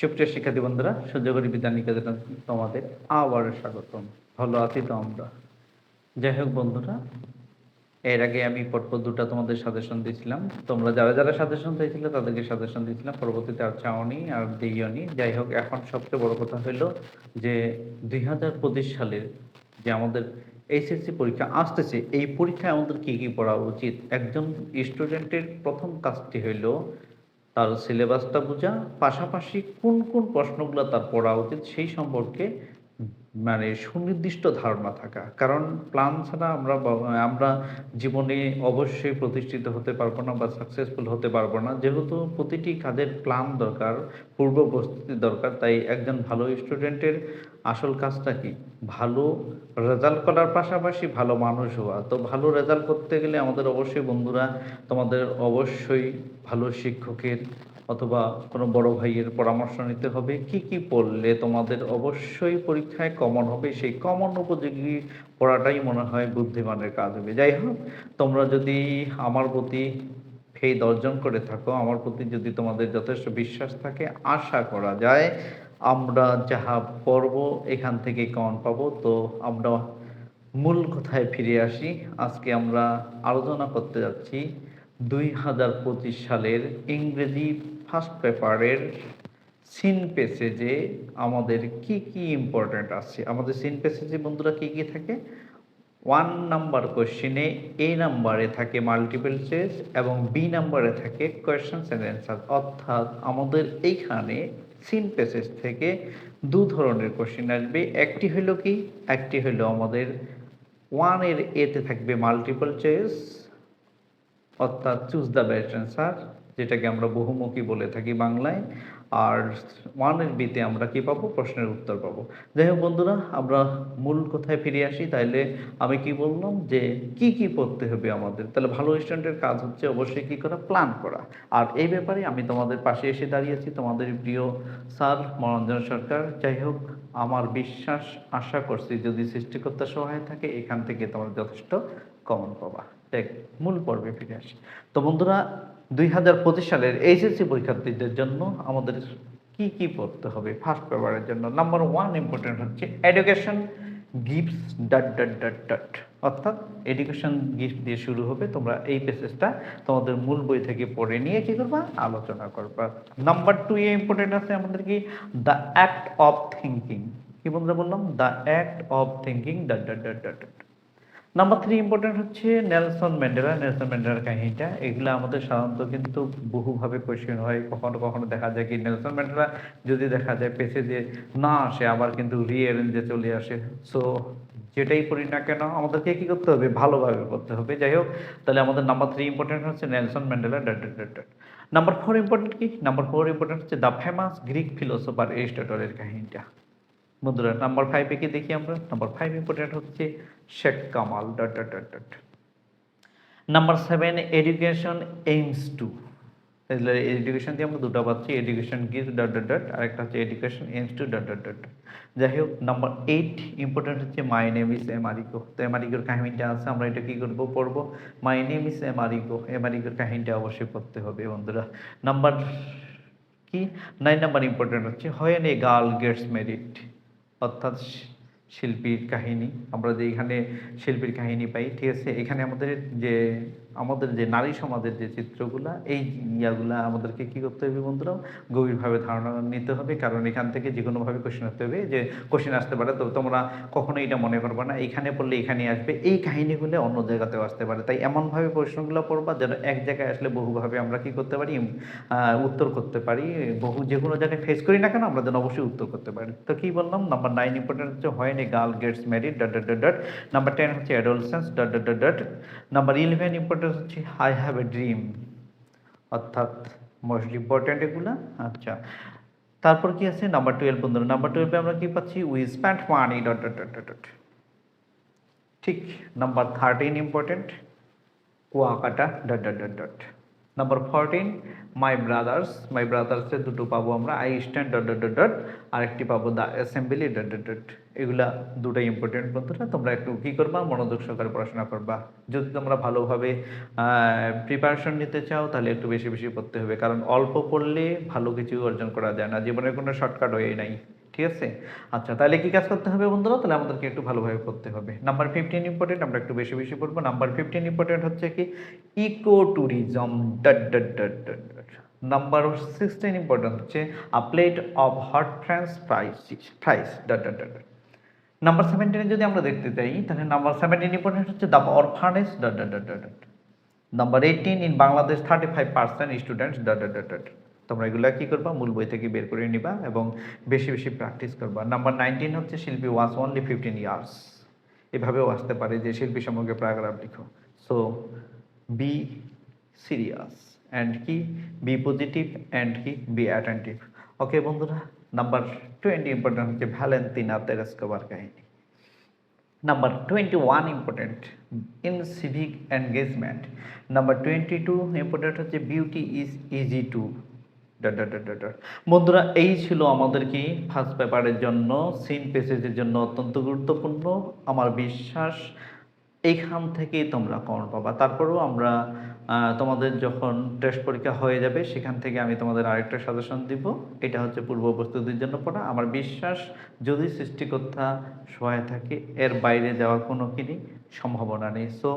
সুপ্রিয় শিক্ষার্থী বন্ধুরা সূর্যগরি বিদ্যা নিকেতন তোমাদের আবার স্বাগতম। ভালো আছি তো আমরা। যাই হোক বন্ধুরা, এর আগে আমি পরপর দুটো তোমাদের সাজেশন দিয়েছিলাম। তোমরা যারা যারা সাজেশন দিয়েছিলে তাদেরকে সাজেশন দিয়েছিলাম। পরবর্তীতে আর চাওনি আর দিইনি যাই হোক, এখন সবচেয়ে বড় কথা হলো যে দুই হাজার পঁচিশ সালের যে আমাদের এইচএসসি পরীক্ষা আসতেছে, এই পরীক্ষায় আমাদের কি কি পড়া উচিত? একজন স্টুডেন্টের প্রথম কাজটি হইল তার সিলেবাসটা বোঝা পাশাপাশি কোন কোন প্রশ্নগুলো তার পড়া উচিত সেই সম্পর্কে মানে সুনির্দিষ্ট ধারণা থাকা। কারণ প্ল্যান ছাড়া আমরা আমরা জীবনে অবশ্যই প্রতিষ্ঠিত হতে পারব না বা সাকসেসফুল হতে পারব না। যেহেতু প্রতিটি কাজের প্ল্যান দরকার, পূর্ব প্রস্তুতি দরকার, তাই একজন ভালো স্টুডেন্টের আসল কাজটা কি? ভালো রেজাল্ট করার পাশাপাশি ভালো মানুষ হওয়া। তো ভালো রেজাল্ট করতে গেলে আমাদের অবশ্যই বন্ধুরা তোমাদের অবশ্যই ভালো শিক্ষকের অথবা কোনো বড় ভাইয়ের পরামর্শ নিতে হবে। কি কি পড়লে তোমাদের অবশ্যই পরীক্ষায় কমন হবে? সেই কমন উপযোগী পড়াটাই মনে হয় বুদ্ধিমানের কাজ হবে। যাই হোক, তোমরা যদি আমার প্রতি ফেই অর্জন করে থাকো, আমার প্রতি যদি তোমাদের যথেষ্ট বিশ্বাস থাকে, আশা করা যায় আমরা যাহা পড়ব, এখান থেকে কমন পাবো। তো আমরা মূল কথায় ফিরে আসি। আজকে আমরা আলোচনা করতে যাচ্ছি দুই হাজার পঁচিশ সালের ইংরেজি ফার্স্ট পেপারের সিন প্যাসেজে আমাদের কি কি ইম্পর্ট্যান্ট আছে? আমাদের সিন প্যাসেজে বন্ধুরা কি কি থাকে? ওয়ান নাম্বার কোশ্চেনে এ নাম্বারে থাকে মাল্টিপল চয়েস এবং বি নাম্বারে থাকে কোয়েশ্চেন্স অ্যান্ড অ্যান্সার অর্থাৎ আমাদের এইখানে সিন প্যাসেজ থেকে দু ধরনের কোশ্চেন আসবে। একটি হলো কি? একটি হলো আমাদের ওয়ানের এতে থাকবে মাল্টিপল চয়েস অর্থাৎ চুজ দ্য বেস্ট অ্যান্সার যেটাকে আমরা বহুমুখী বলে থাকি বাংলায়, আর ওয়ানের বিতে আমরা কি পাবো? প্রশ্নের উত্তর পাবো। যাই হোক বন্ধুরা, আমরা মূল কথায় ফিরে আসি। তাইলে আমি কি বললাম যে, কি কি পড়তে হবে আমাদের? তাহলে ভালো স্টুডেন্টের কাজ হচ্ছে অবশ্যই কি করা? প্ল্যান করা। আর এই ব্যাপারে আমি তোমাদের পাশে এসে দাঁড়িয়েছি তোমাদের প্রিয় স্যার মনোরঞ্জন সরকার। যাই হোক, আমার বিশ্বাস, আশা করছি যদি সৃষ্টিকর্তা সহায় থাকে, এখান থেকে তোমরা যথেষ্ট কমন পাবা। দেখ, মূল পর্বে ফিরে আসি। তো বন্ধুরা দুই হাজার পঁচিশ সালের এইচএসসি পরীক্ষার্থীদের জন্য আমাদের কি কি পড়তে হবে? ফার্স্ট পেপারের জন্য। নাম্বার ওয়ান ইম্পর্টেন্ট হচ্ছে education gifts dot dot dot dot অর্থাৎ এডুকেশন গিফট দিয়ে শুরু হবে। তোমরা এই পেসেজটা তোমাদের মূল বই থেকে পড়ে নিয়ে কী করবা? আলোচনা করবা। নাম্বার টু এ ইম্পর্টেন্ট আছে আমাদের কি? দ্য অ্যাক্ট অফ থিঙ্কিং কি বন্ধুরা বললাম? The act of thinking dot dot dot dot dot number three important হচ্ছে নেলসন ম্যান্ডেলা নেলসন ম্যান্ডেলার কাহিনীটা। এগুলো আমাদের সাধারণত কিন্তু বহুভাবে কোয়েশ্চেন হয়। কখনো কখনো দেখা যায় কি নেলসন ম্যান্ডেলা যদি দেখা যায় পেছে যে, না আসে আবার কিন্তু রিঅ্যারেঞ্জে চলে আসে। সো যেটাই করি না কেন, আমাদেরকে কী করতে হবে? ভালোভাবে করতে হবে। যাই হোক, তাহলে আমাদের নাম্বার থ্রি ইম্পর্টেন্ট হচ্ছে Nelson Mandela dot dot dot dot number four important কি? নাম্বার ফোর ইম্পর্টেন্ট হচ্ছে দ্য ফেমাস গ্রিক ফিলোসোফার এরিস্টটলের কাহিনীটা। বন্ধুরা নাম্বার ফাইভে কি দেখি আমরা? নাম্বার ফাইভ ইম্পর্টেন্ট হচ্ছে Sheikh Kamal dot dot dot dot number seven education aims to education দিয়ে আমরা দুটো পাচ্ছি এডুকেশন গিজ ডট ডট ডট আর একটা হচ্ছে education aims to dot dot dot যাই হোক নাম্বার এইট ইম্পর্টেন্ট হচ্ছে মাই নেম ইস এম এমারিকো তো এমারিকোর কাহিনীটা আছে, আমরা এটা কী করব, পড়ব? মাই নেম ইস এমারিকো এমারিকোর কাহিনীটা অবশ্যই পড়তে হবে, বন্ধুরা। নাম্বার কি? নাইন নাম্বার ইম্পর্টেন্ট হচ্ছে when a girl gets merit অর্থাৎ শিল্পীর কাহিনী। আমরা যে এখানে শিল্পীর কাহিনী পাই ঠিক আছে? এখানে আমাদের যে আমাদের যে নারী সমাজের যে চিত্রগুলা, এই ইয়াগুলা আমাদেরকে কি করতে হবে বন্ধুরা? গভীরভাবে ধারণা নিতে হবে। কারণ এখান থেকে যে কোনোভাবে কোশ্চেন আসতে হবে যে কোশ্চেন আসতে পারে তো তোমরা কখনো এটা মনে করবে না। এখানে পড়লে এখানে আসবে। এই কাহিনীগুলো অন্য জায়গাতেও আসতে পারে। তাই এমনভাবে প্রশ্নগুলো পড়বা যেন এক জায়গায় আসলে বহুভাবে আমরা কি করতে পারি উত্তর করতে পারি। বহু যে কোনো জায়গায় ফেস করি না কেন, আমরা যেন অবশ্যই উত্তর করতে পারি। তো কি বললাম? নাম্বার নাইন ইম্পর্টেন্ট হচ্ছে when girl gets married dot dot dot number ten হচ্ছে adolescence dot dot dot number eleven important হচ্ছে আই হ্যাভ এ ড্রিম অর্থাৎ মোস্ট ইম্পর্টেন্ট এগুলা। আচ্ছা তারপর কি আছে? নাম্বার টুয়েলভ বন্ধুরা নাম্বার টুয়েলভে আমরা কি পাচ্ছি? We spend money dot dot dot dot dot ঠিক number thirteen important Kuakata dot dot dot dot number fourteen my brothers my ব্রাদার্সে দুটো পাবো আমরা I stand dot dot dot dot আরেকটি পাবো the assembly dot dot dot এগুলা দুটাই important বন্ধুরা, তোমরা একটু কী করবা, মনোযোগ সহকারে পড়াশোনা করবা। যদি তোমরা ভালোভাবে প্রিপারেশন নিতে চাও, তাহলে একটু বেশি বেশি পড়তে হবে, কারণ অল্প পড়লে ভালো কিছু অর্জন করা যায় না, জীবনের কোনো শর্টকাট হয়ে নাই। ঠিক আছে আচ্ছা তাহলে কি কাজ করতে হবে বন্ধুরা তাহলে আমাদেরকে একটু ভালোভাবে পড়তে হবে নাম্বার ফিফটিন ইম্পর্টেন্ট আমরা একটু বেশি বেশি পড়ব নাম্বার ফিফটিন ইম্পর্টেন্ট হচ্ছে কি eco tourism number sixteen important হচ্ছে a plate of hot French fries dot dot dot number সেভেন্টিনে যদি আমরা দেখতে চাই তাহলে নাম্বার সেভেন্টিন ইম্পর্টেন্ট হচ্ছে the orphanage dot dot dot dot number eighteen in Bangladesh thirty five percent students dot dot dot dot তোমরা এগুলা কি করবা? মূল বই থেকে বের করে নিবা এবং বেশি বেশি প্র্যাকটিস করবা। নাম্বার নাইনটিন হচ্ছে শিল্পী ওয়াজ অনলি ফিফটিন ইয়ার্স এভাবেও আসতে পারে যে শিল্পী সম্পর্কে প্যারাগ্রাফ লিখো। সো বি সিরিয়াস অ্যান্ড কি? বি পজিটিভ অ্যান্ড কি? বি অ্যাটেন্টিভ ওকে বন্ধুরা নাম্বার টোয়েন্টি ইম্পর্টেন্ট হচ্ছে ভ্যালেন্তিনা তেরেস্কোবার কাহিনী। Number twenty one important in civic engagement number twenty two important হচ্ছে বিউটি ইজ ইজি টু বন্ধুরা, এই ছিল আমাদের কি ফার্স্ট পেপারের জন্য সিন পেসেজের জন্য অত্যন্ত গুরুত্বপূর্ণ, আমার বিশ্বাস। এইখান থেকেই তোমরা কমন পাবা। তারপরেও আমরা তোমাদের যখন টেস্ট পরীক্ষা হয়ে যাবে, সেখান থেকে আমি তোমাদের আরেকটা সাজেশন দিব। এটা হচ্ছে পূর্ব প্রস্তুতির জন্য পড়া। আমার বিশ্বাস, যদি সৃষ্টিকর্তা সহায় থাকে, এর বাইরে যাওয়ার কোনো কি সম্ভাবনা নেই। সো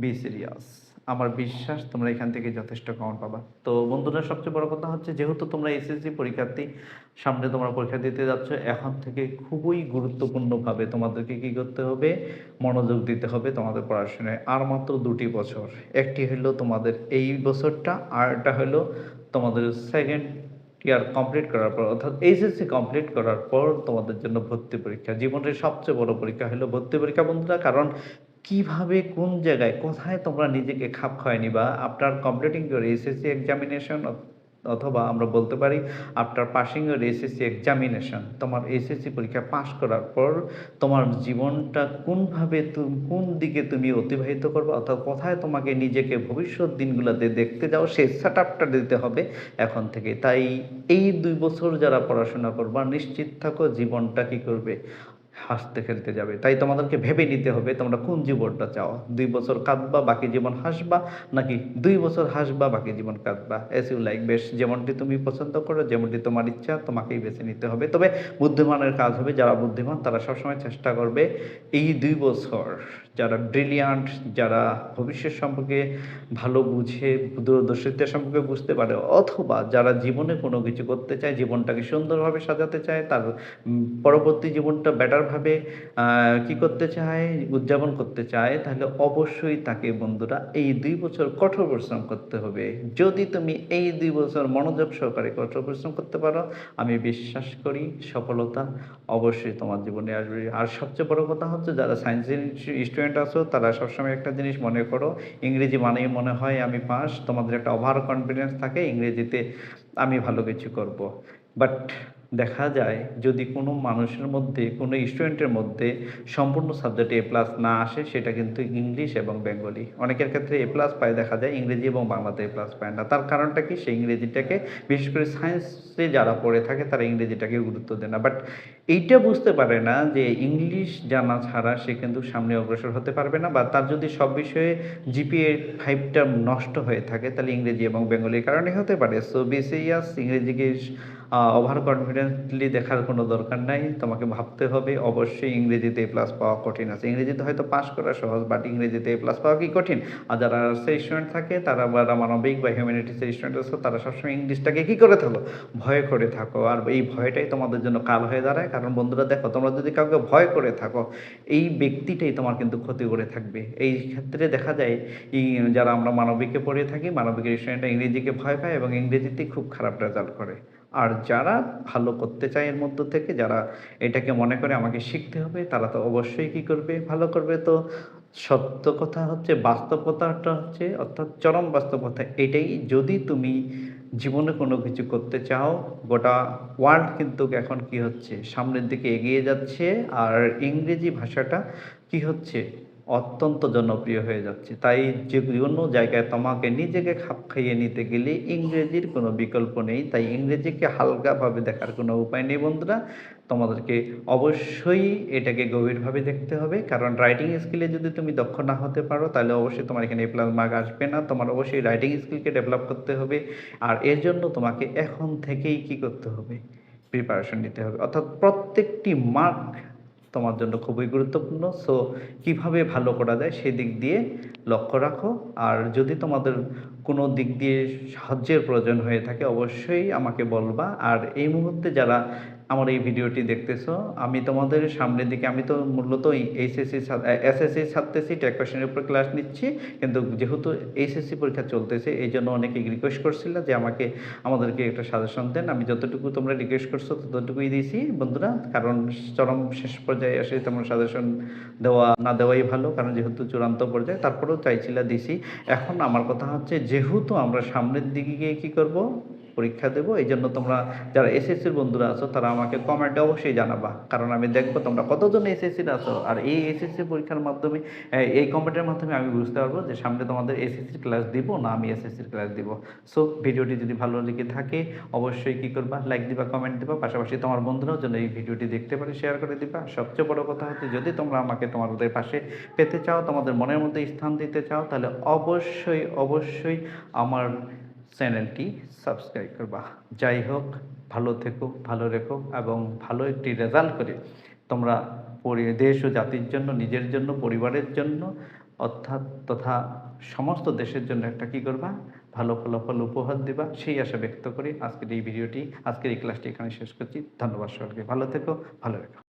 বি সিরিয়াস আমার বিশ্বাস তোমরা এখান থেকে যথেষ্ট কমন পাবা। তো বন্ধুরা, সবচেয়ে বড় কথা হচ্ছে যেহেতু তোমরা এসএসসি পরীক্ষার্থী, সামনে তোমরা পরীক্ষা দিতে যাচ্ছ, এখন থেকে খুবই গুরুত্বপূর্ণভাবে তোমাদেরকে কি করতে হবে? মনোযোগ দিতে হবে তোমাদের পড়াশোনায়। আর মাত্র দুটি বছর। একটি হলো তোমাদের এই বছরটা, আর একটা হলো তোমাদের সেকেন্ড ইয়ার কমপ্লিট করার পর, অর্থাৎ এইচএসসি কমপ্লিট করার পর তোমাদের জন্য ভর্তি পরীক্ষা। জীবনের সবচেয়ে বড় পরীক্ষা হলো ভর্তি পরীক্ষা বন্ধুরা, কারণ কীভাবে কোন জায়গায়, কোথায় তোমরা নিজেকে খাপ খাওয়াই নিবা after completing your SSC examination অথবা আমরা বলতে পারি after passing your SSC examination তোমার এসএসসি পরীক্ষা পাশ করার পর তোমার জীবনটা কোনভাবে তুমি কোন দিকে তুমি অতিবাহিত করবে অর্থাৎ কোথায় তোমাকে নিজেকে ভবিষ্যৎ দিনগুলোতে দেখতে যাও, সেই সেট আপটা দিতে হবে এখন থেকে। তাই এই দুই বছর যারা পড়াশোনা করবা, নিশ্চিত থাকো জীবনটা কী করবে? হাসতে খেলতে যাবে। তাই তোমাদেরকে ভেবে নিতে হবে, তোমরা কোন জীবনটা চাও? দুই বছর কাঁদবা, বাকি জীবন হাসবা, নাকি দুই বছর হাসবা, বাকি জীবন কাঁদবা? এস ইউ লাইক বেশ, যেমনটি তুমি পছন্দ করো, যেমনটি তোমার ইচ্ছা, তোমাকেই বেছে নিতে হবে। তবে বুদ্ধিমানের কাজ হবে, যারা বুদ্ধিমান, তারা সবসময় চেষ্টা করবে, এই দুই বছর যারা ব্রিলিয়ান্ট যারা ভবিষ্যৎ সম্পর্কে ভালো বুঝে, দূরদর্শিতা সম্পর্কে বুঝতে পারে, অথবা যারা জীবনে কোনো কিছু করতে চায়, জীবনটাকে সুন্দরভাবে সাজাতে চায়, তার পরবর্তী জীবনটা বেটারভাবে কি করতে চায়, উদযাপন করতে চায়, তাহলে অবশ্যই তাকে বন্ধুরা এই দুই বছর কঠোর পরিশ্রম করতে হবে। যদি তুমি এই দুই বছর মনোযোগ সহকারে কঠোর পরিশ্রম করতে পারো, আমি বিশ্বাস করি সফলতা অবশ্যই তোমার জীবনে আসবে। আর সবচেয়ে বড় কথা হচ্ছে, যারা সায়েন্স স্টুডেন্ট আছো, তারা সবসময় একটা জিনিস মনে করো, ইংরেজি মানেই মনে হয় আমি পাস, তোমাদের একটা ওভার কনফিডেন্স থাকে, ইংরেজিতে আমি ভালো কিছু করব। বাট দেখা যায় যদি কোনো মানুষের মধ্যে, কোনো স্টুডেন্টের মধ্যে সম্পূর্ণ সাবজেক্টে এ প্লাস না আসে, সেটা কিন্তু ইংলিশ এবং বেঙ্গলি অনেকের ক্ষেত্রে এ প্লাস পায় দেখা যায়, ইংরেজি এবং বাংলাতে এ প্লাস পায় না। তার কারণটা কি? সেই ইংরেজিটাকে, বিশেষ করে সায়েন্সে যারা পড়ে থাকে, তারা ইংরেজিটাকে গুরুত্ব দেয় না। বাট এইটা বুঝতে পারে না যে ইংলিশ জানা ছাড়া সে কিন্তু সামনে অগ্রসর হতে পারবে না বা তার যদি সব বিষয়ে জিপিএ ফাইভটা নষ্ট হয়ে থাকে, তাহলে ইংরেজি এবং বেঙ্গলির কারণে হতে পারে। সো বিসিএস ইংরেজিকে ওভার কনফিডেন্টলি দেখার কোনো দরকার নাই। তোমাকে ভাবতে হবে, অবশ্যই ইংরেজিতে প্লাস পাওয়া কঠিন আছে। ইংরেজিতে হয়তো পাস করা সহজ বাট ইংরেজিতে প্লাস পাওয়া কি কঠিন? আর যারা সেই স্টুডেন্ট থাকে, তারা বা মানবিক বা হিউম্যানিটিসের স্টুডেন্ট আছে, তারা সবসময় ইংলিশটাকে কী করে থাকো? ভয় করে থাকো। আর এই ভয়টাই তোমাদের জন্য কাল হয়ে দাঁড়ায়। কারণ বন্ধুরা, দেখো, তোমরা যদি কাউকে ভয় করে থাকো, এই ব্যক্তিটাই তোমার কিন্তু ক্ষতি করে থাকবে। এই ক্ষেত্রে দেখা যায় যারা আমরা মানবিকে পড়ে থাকি মানবিকের স্টুডেন্টরা ইংরেজিকে ভয় পায় এবং ইংরেজিতে খুব খারাপ রেজাল্ট করে। আর যারা ভালো করতে চায় এর মধ্য থেকে, যারা এটাকে মনে করে আমাকে শিখতে হবে, তারা তো অবশ্যই কি করবে? ভালো করবে তো। সত্য কথা হচ্ছে, বাস্তবতাটা হচ্ছে, অর্থাৎ চরম বাস্তবতা এটাই। যদি তুমি জীবনে কোনো কিছু করতে চাও, গোটা ওয়ার্ল্ড কিন্তু এখন কি হচ্ছে? সামনের দিকে এগিয়ে যাচ্ছে, আর ইংরেজি ভাষাটা কি হচ্ছে? অত্যন্ত জনপ্রিয় হয়ে যাচ্ছে। তাই যে কোনো জায়গায় তোমাকে নিজেকে খাপ খাইয়ে নিতে গেলে ইংরেজির কোনো বিকল্প নেই। তাই ইংরেজিকে হালকাভাবে দেখার কোনো উপায় নেই বন্ধুরা। তোমাদেরকে অবশ্যই এটাকে গভীরভাবে দেখতে হবে। কারণ রাইটিং স্কিলে যদি তুমি দক্ষ না হতে পারো, তাহলে অবশ্যই তোমার এখানে প্লাস মার্ক আসবে না। তোমার অবশ্যই রাইটিং স্কিলকে ডেভেলপ করতে হবে। আর এর জন্য তোমাকে এখন থেকেই কি করতে হবে? প্রিপারেশন নিতে হবে। অর্থাৎ প্রত্যেকটি মার্ক তোমার জন্য খুবই গুরুত্বপূর্ণ। সো কীভাবে ভালো করা যায় সেই দিক দিয়ে লক্ষ্য রাখো। আর যদি তোমাদের কোনো দিক দিয়ে সাহায্যের প্রয়োজন হয়ে থাকে, অবশ্যই আমাকে বলবা। আর এই মুহূর্তে যারা আমার এই ভিডিওটি দেখতেছো। আমি তোমাদের সামনের দিকে, আমি তো মূলত এইচএসসি এসএসসি ছাড়তেছি টেক কোয়েশনের উপর ক্লাস নিচ্ছি। কিন্তু যেহেতু এইচএসসি পরীক্ষা চলতেছে এই জন্য অনেকে রিকোয়েস্ট করছিল যে আমাকে, আমাদেরকে একটা সাজেশন দেন। আমি যতটুকু তোমরা রিকোয়েস্ট করছ, ততটুকুই দিয়েছি। বন্ধুরা, কারণ চরম শেষ পর্যায়ে এসে তোমরা সাজেশন দেওয়া, না দেওয়াই ভালো, কারণ যেহেতু চূড়ান্ত পর্যায়ে, তারপরেও চাইছিল দিছি। এখন আমার কথা হচ্ছে, যেহেতু আমরা সামনের দিকে গিয়ে কী করব? পরীক্ষা দেবো। এই জন্য তোমরা যারা এসএসসির বন্ধুরা আছো, তারা আমাকে কমেন্টে অবশ্যই জানাবা। কারণ আমি দেখব তোমরা কতজন এসএসসির আছো। আর এই এসএসসি পরীক্ষার মাধ্যমে, এই- কমেন্টের মাধ্যমে আমি বুঝতে পারব যে সামনে তোমাদের এসএসসির ক্লাস দিব না আমি এসএসসির ক্লাস দিব। সো ভিডিওটি যদি ভালো লেগে থাকে, অবশ্যই কি করবা? লাইক দিবা কমেন্ট দিবা। পাশাপাশি তোমার বন্ধুরাও যেন এই ভিডিওটি দেখতে পারে শেয়ার করে দিবা। সবচেয়ে বড় কথা হচ্ছে, যদি তোমরা আমাকে তোমাদের পাশে পেতে চাও, তোমাদের মনের মধ্যে স্থান দিতে চাও, তাহলে অবশ্যই অবশ্যই আমার চ্যানেলটি সাবস্ক্রাইব করবা। যাই হোক, ভালো থেকো ভালো রেখো এবং ভালো একটি রেজাল্ট করে তোমরা দেশ ও জাতির জন্য, নিজের জন্য, পরিবারের জন্য অর্থাৎ তথা সমস্ত দেশের জন্য একটা কী করবা? ভালো ফলাফল উপহার দিবা। সেই আশা ব্যক্ত করি আজকের এই ভিডিওটি, আজকের এই ক্লাসটি এখানে শেষ করছি। ধন্যবাদ সকলকে। ভালো থেকো, ভালো রেখো।